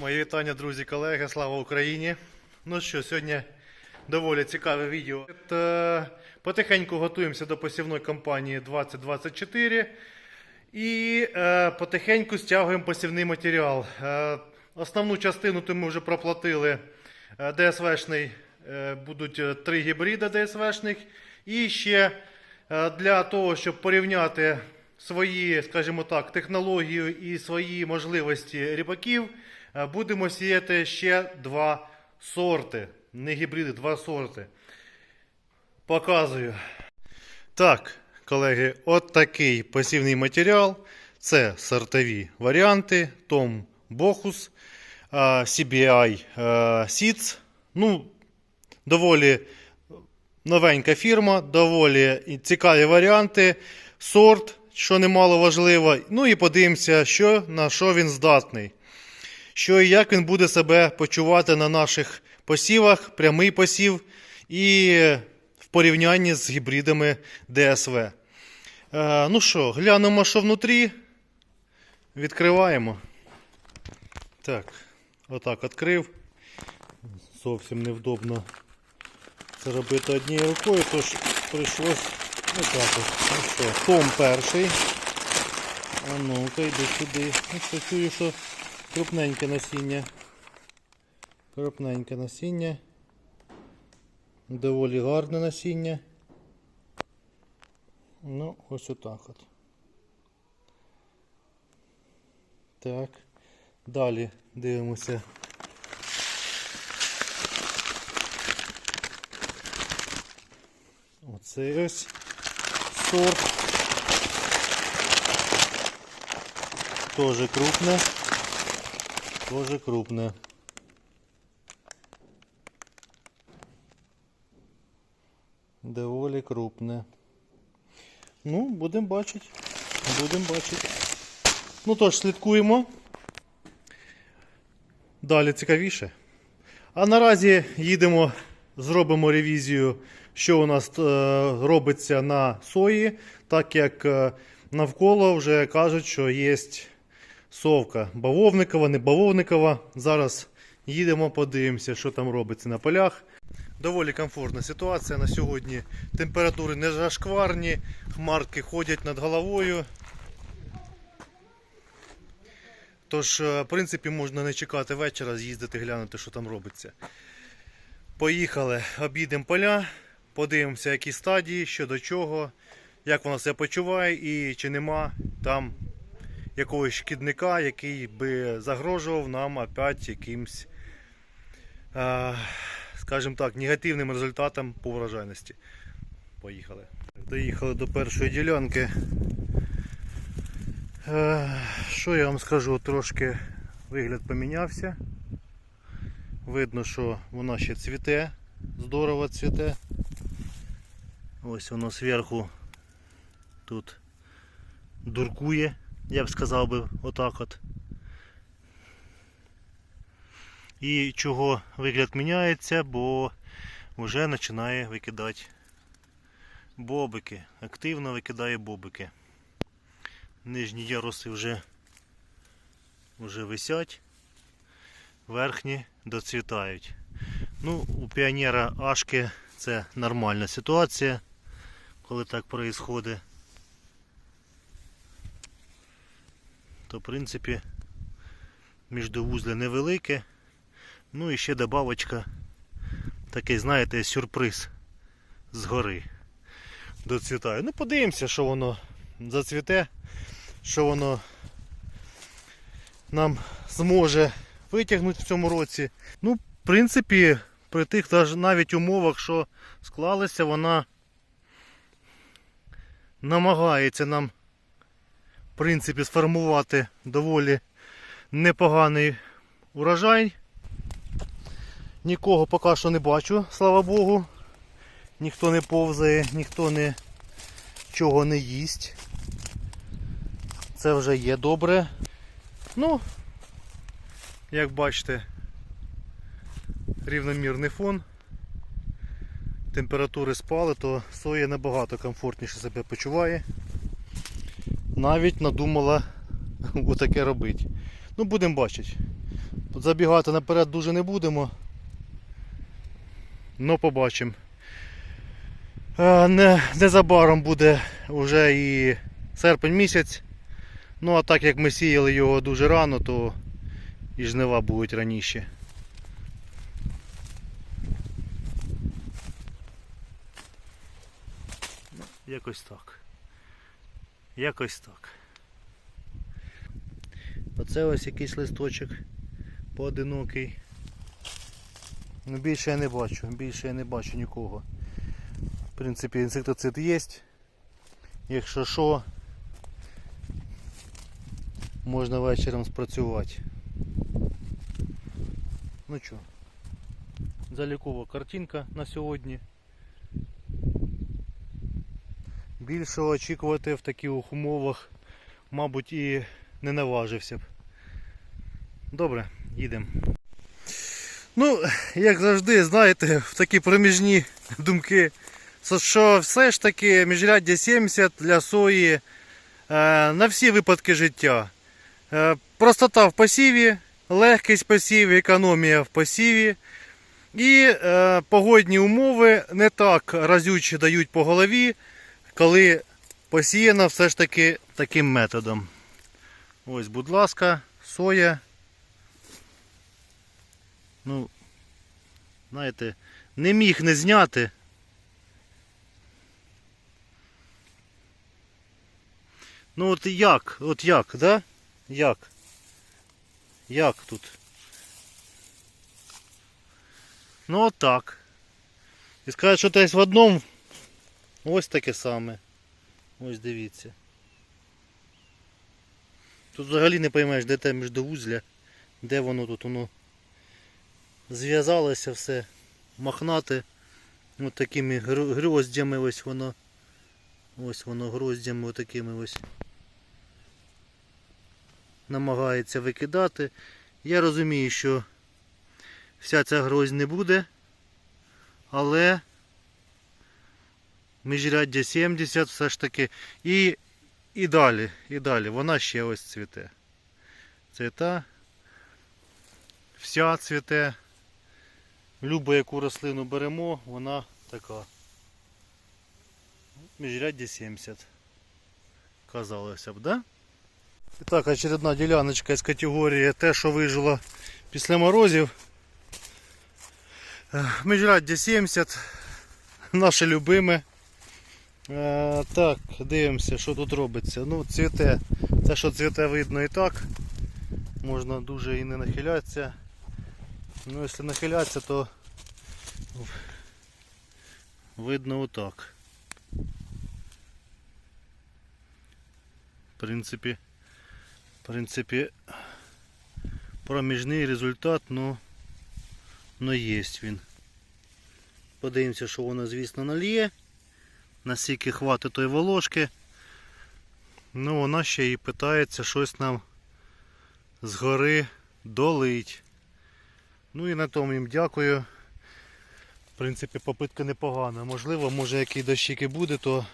Мої вітання, друзі, колеги, слава Україні. Ну що, сьогодні доволі цікаве відео. Е, Потихеньку готуємося до посівної кампанії 2024 і е, потихеньку стягуємо посівний матеріал. Е, основну частину ми вже проплатили е, ДСВшний, е, будуть е, три гібриди ДСВшних. І ще е, для того, щоб порівняти свої, скажімо так, технологію і свої можливості ріпаків, е, будемо сіяти ще два сорти. Не гібриди, два сорти. Показую. Так, колеги, от такий посівний матеріал. Це сортові варіанти. Бохус, е, CBI Seeds. Ну, доволі новенька фірма, доволі цікаві варіанти. Сорт, що немало важливо. Ну і подивимося, що, на що він здатний. Що і як він буде себе почувати на наших посівах, прямий посів і в порівнянні з гібридами ДСВ. Е, ну що, глянемо, що внутрі. Відкриваємо. Так, отак відкрив. Зовсім невдобно це робити однією рукою, тож прийшлось отак от. Ну що, том перший. А ну-ка, йди сюди. Ну чую, що крупненьке насіння. Крупненьке насіння. Доволі гарне насіння. Ну, ось отак от. Так. Далі дивимося. Оцей ось сорт. Тоже крупне. Тоже крупне. Доволі крупне. Ну, будемо бачити. Будемо бачити. Ну тож, слідкуємо. Далі цікавіше. А наразі їдемо, зробимо ревізію, що у нас е, робиться на сої, так як е, навколо вже кажуть, що є совка бавовникова, не бавовникова. Зараз їдемо, подивимося, що там робиться на полях. Доволі комфортна ситуація на сьогодні. Температури не зашкварні, хмарки ходять над головою. Тож, е, в принципі, можна не чекати вечора, з'їздити, глянути, що там робиться. Поїхали, обійдемо поля, подивимося, які стадії, що до чого, як вона себе почуває і чи нема там якогось шкідника, який би загрожував нам опять якимсь, е, скажімо так, негативним результатом по врожайності. Поїхали. Доїхали до першої ділянки. Е, Що я вам скажу, трошки вигляд помінявся. Видно, що вона ще цвіте, здорово цвіте. Ось воно зверху тут дуркує, я б сказав би, отак от. І чого вигляд міняється, бо вже починає викидати бобики. Активно викидає бобики. Нижні яруси вже, вже висять, верхні доцвітають. Ну, у піонера Ашки це нормальна ситуація, коли так відбувається. То в принципі міждовузля невелике. Ну і ще добавочка, такий, знаєте, сюрприз згори доцвітає. Ну, подивимося, що воно зацвіте що воно нам зможе витягнути в цьому році. Ну, в принципі, при тих навіть умовах, що склалися, вона намагається нам, в принципі, сформувати доволі непоганий урожай. Нікого поки що не бачу, слава Богу. Ніхто не повзає, ніхто не чого не їсть. Це вже є добре. Ну, як бачите, рівномірний фон. Температури спали, то соя набагато комфортніше себе почуває. Навіть надумала отаке робити. Ну, будемо бачити. забігати наперед дуже не будемо. Ну, побачимо. Е, Не, незабаром буде вже і серпень місяць. Ну а так як ми сіяли його дуже рано, то і жнива будуть раніше. Якось так. Якось так. Оце ось якийсь листочок поодинокий. Ну більше я не бачу, більше я не бачу нікого. В принципі, інсектицид є. Якщо що, можна вечором спрацювати. Ну що, залікова картинка на сьогодні. Більшого очікувати в таких умовах, мабуть, і не наважився б. Добре, їдемо. Ну, як завжди, знаєте, в такі проміжні думки, що- все ж таки міжряддя 70 для сої е, на всі випадки життя. Е, простота в посіві, легкість посіву, економія в посіві. І е, погодні умови не так разюче дають по голові, коли посіяно все ж таки таким методом. Ось, будь ласка, соя. Ну, знаєте, не міг не зняти. Ну от як? От як, да? Як? Як тут? Ну от так. І сказати, що десь в одному ось таке саме. Ось дивіться. Тут взагалі не поймеш, де те міждовузля, де воно тут воно зв'язалося все мохнате. Ось такими гроздями ось воно. Ось воно гроздями отакими ось. Намагається викидати. Я розумію, що вся ця гроздь не буде, але міжряддя 70 все ж таки. І, і далі, і далі. Вона ще ось цвіте. Цвіта. Вся цвіте. Любу яку рослину беремо, вона така. Міжряддя 70. Казалося б, да? І так, очередна діляночка з категорії те, що вижило після морозів. Міжряддя 70. Наше любиме. Е, так, дивимося, що тут робиться. Ну, цвіте. Те, що цвіте, видно і так. Можна дуже і не нахилятися. Ну, якщо нахилятися, то видно отак. В принципі, в принципі, проміжний результат, ну, ну є він. Подивимося, що воно, звісно, нальє. Наскільки хватить тої волошки. Ну, вона ще і питається щось нам згори долить. Ну і на тому їм дякую. В принципі, попитка непогана. Можливо, може який дощик і буде, то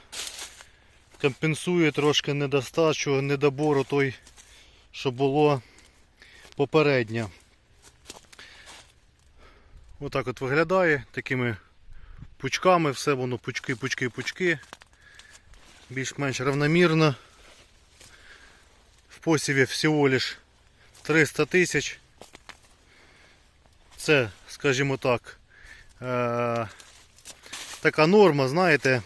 компенсує трошки недостачу, недобору той, що було попередньо. Отак от виглядає такими пучками, все воно пучки, пучки, пучки. Більш-менш равномірно. В посіві всього лиш 300 тисяч. Це, скажімо так, е- така норма, знаєте,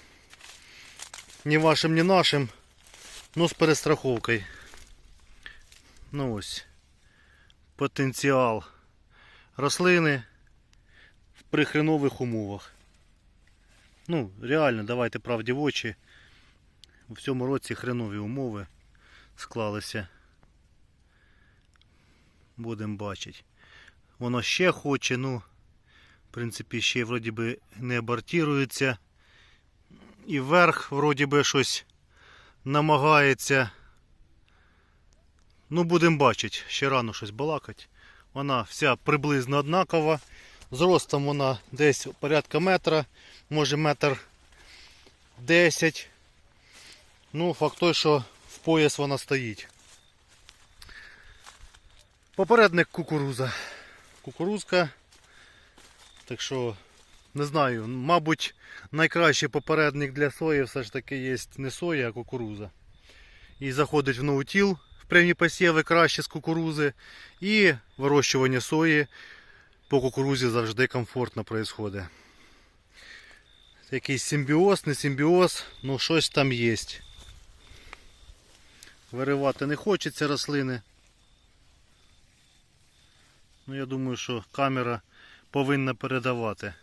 ні вашим, ні нашим, ну з перестраховкою. Ну ось. Потенціал рослини при хренових умовах. Ну, реально, давайте правді в очі. У цьому році хренові умови склалися. Будемо бачити. Воно ще хоче, ну, в принципі, ще вроді би не абортірується. І вверх вроді би щось намагається. Ну, будемо бачити, ще рано щось балакать. Вона вся приблизно однакова. Зростом вона десь порядка метра, може метр 10. Ну, факт той, що в пояс вона стоїть. Попередник кукуруза. Кукурузка. Так що, не знаю, мабуть, найкращий попередник для сої все ж таки є не соя, а кукуруза. І заходить в ноутіл в прямі посіви краще з кукурузи. І вирощування сої по кукурузі завжди комфортно відбувається. Якийсь симбіоз, не симбіоз, ну щось там є. Виривати не хочеться рослини. Ну, я думаю, що камера повинна передавати.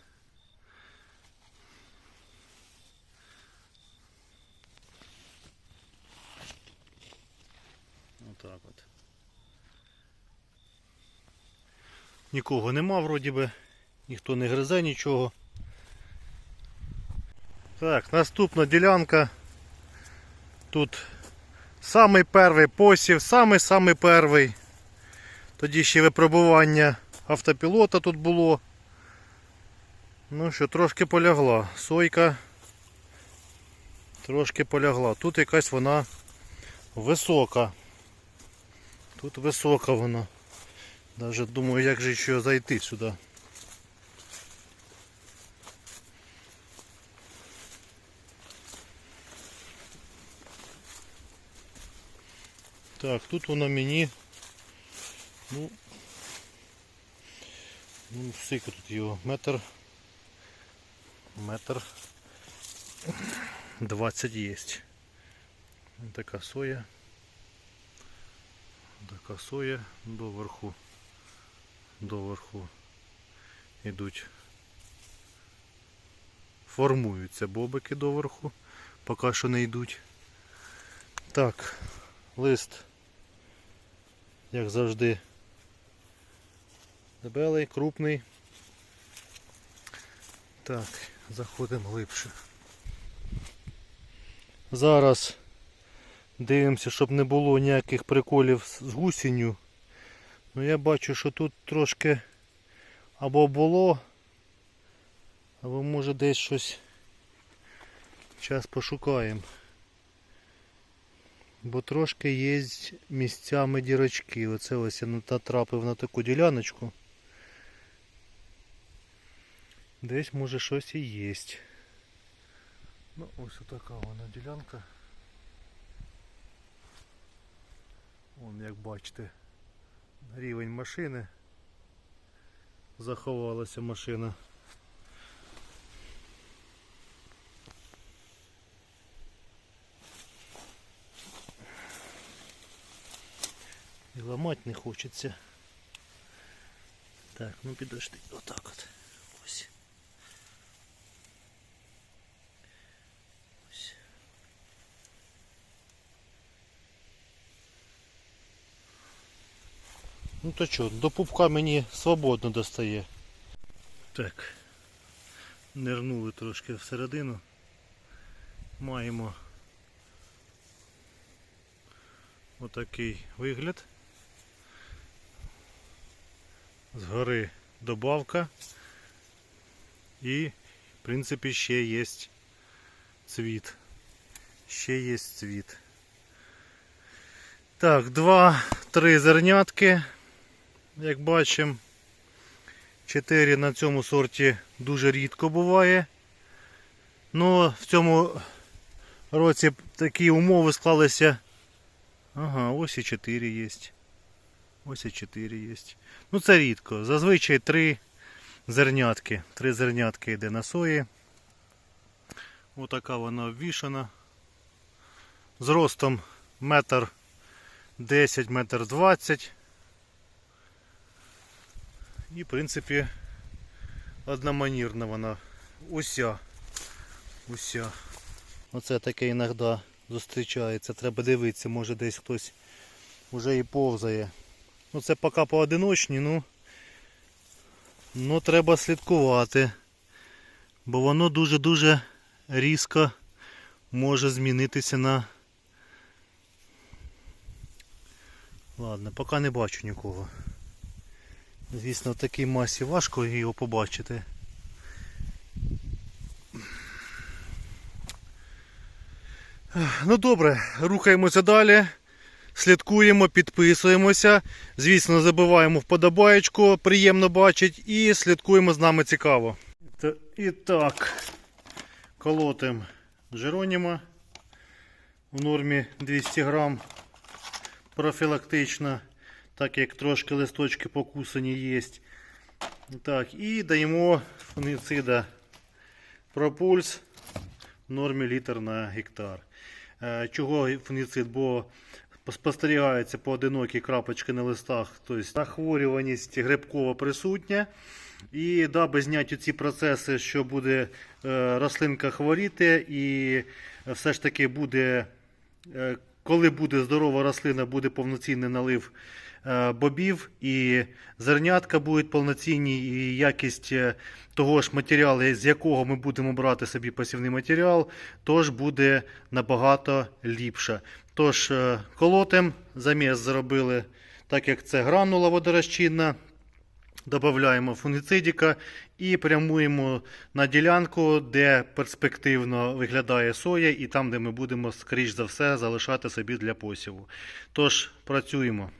Отак от. Нікого нема вроді би, ніхто не гризе нічого. Так, наступна ділянка. Тут самий перший посів, самий самий перший. Тоді ще випробування автопілота тут було. Ну що, трошки полягла. Сойка трошки полягла. Тут якась вона висока. Тут висока вона. Даже думаю, як же ще зайти сюди. Так, тут вона мені. Ну, ну скільки тут його? Метр. Метр 20 є. Така соя. Така соя до верху. До верху йдуть. Формуються бобики до верху, поки що не йдуть. Так, лист, як завжди, дебелий, крупний. Так, заходимо глибше. Зараз дивимося, щоб не було ніяких приколів з гусінню. Ну я бачу, що тут трошки або було, або може десь щось. Зараз пошукаємо. Бо трошки є місцями дірочки. Оце ось я натрапив на таку діляночку. Десь може щось і є. Ну ось така вона ділянка. Вон як бачите рівень машини. Заховалася машина. І ламати не хочеться. Так, ну підожди, отак от. Ну то що, до пупка мені свободно достає. Так. Нирнули трошки всередину. Маємо отакий вигляд. Згори добавка. І, в принципі, ще є цвіт. Ще є цвіт. Так, два-три зернятки. Як бачимо, 4 на цьому сорті дуже рідко буває. Ну, в цьому році такі умови склалися. Ага, ось і 4 є. Ось і 4 є. Ну це рідко. Зазвичай 3 зернятки. 3 зернятки йде на сої. Отака вона обвішана. Зростом метр 10, метр 20. І в принципі одноманірна вона. Уся. Уся. Оце таке іноді зустрічається. Треба дивитися, може десь хтось вже і повзає. Ну це поки поодиночні, ну, ну треба слідкувати. Бо воно дуже-дуже різко може змінитися на... Ладно, поки не бачу нікого. Звісно, в такій масі важко його побачити. Ну добре, рухаємося далі. слідкуємо, підписуємося. Звісно, не забуваємо вподобаєчку, приємно бачить, і слідкуємо з нами цікаво. І так, колотим Джероніма в нормі 200 грам профілактично, так як трошки листочки покусані є. Так, і даємо фунгицида пропульс в нормі літр на гектар. Е, Чого фунгицид? Бо спостерігається поодинокі крапочки на листах, тобто захворюваність грибкова присутня. І даби зняти ці процеси, що буде е, рослинка хворіти, і все ж таки буде, е, коли буде здорова рослина, буде повноцінний налив бобів, і зернятка будуть повноцінні, і якість е, того ж матеріалу, з якого ми будемо брати собі посівний матеріал, тож буде набагато ліпше. Тож е, колотим, заміс зробили, так як це гранула водорозчинна. Додаємо фунгицидіка і прямуємо на ділянку, де перспективно виглядає соя, і там, де ми будемо, скоріш за все, залишати собі для посіву. Тож, працюємо.